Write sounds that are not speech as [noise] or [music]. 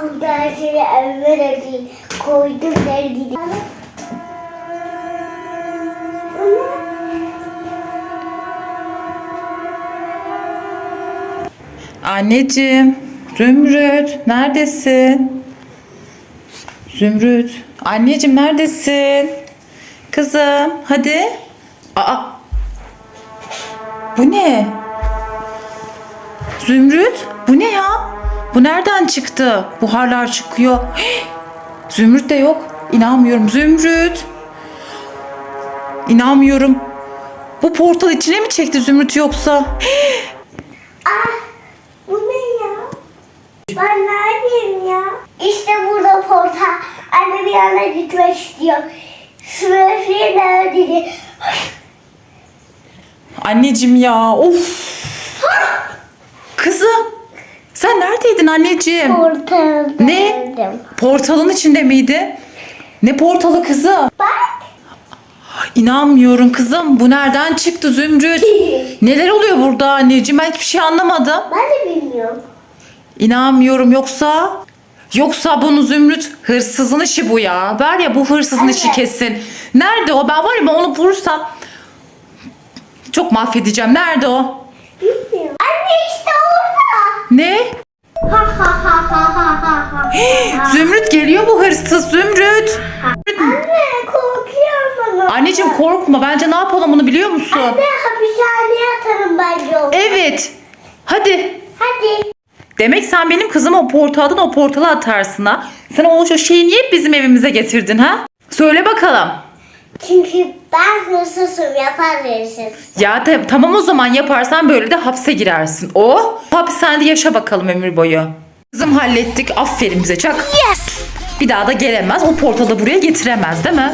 Aldı her şeyi evvel koydum derdi. Anneciğim, Zümrüt neredesin? Zümrüt, anneciğim neredesin? Kızım, hadi. Aa. Bu ne? Zümrüt, bu ne ya? Bu nereden çıktı? Buharlar çıkıyor. Hii! [gasps] Zümrüt de yok. İnanmıyorum. Zümrüt. İnanmıyorum. Bu portal içine mi çekti Zümrüt yoksa? Hii! [gasps] Ah, bu ne ya? Ben neredeyim ya? İşte burada porta. Anne bir yana gitmek istiyor. Sürefliği nerede? [gasps] Anneciğim ya of. Kızım sen neredeydin anneciğim? Portalda. Ne? Portalın içinde miydi? Ne portalı kızım? Bak. İnanmıyorum kızım. Bu nereden çıktı Zümrüt? Neler oluyor burada anneciğim? Ben hiçbir şey anlamadım. Ben de bilmiyorum. İnanmıyorum yoksa yoksa bunu Zümrüt hırsızın işi bu ya. Var ya bu hırsızın işi Evet. kesin. Nerede o? Ben var ya ben onu bulursam çok mahvedeceğim. Nerede o? Zümrüt geliyor bu hırsız Zümrüt. Anne korkuyorum. Anneciğim korkma. Bence ne yapalım bunu biliyor musun? Anne hapishaneye atarım bence onu. Evet. Hadi. Hadi. Demek sen benim kızımı o portaldan o portala atarsın ha. Sen o o şeyi niye bizim evimize getirdin ha? Söyle bakalım. Çünkü ben hırsızım yapar hırsız. Ya de, tamam o zaman yaparsan böyle de hapse girersin. O hapishanede yaşa bakalım ömür boyu. Kızım hallettik. Aferin bize çak. Yes. Bir daha da gelemez. O portalı buraya getiremez değil mi?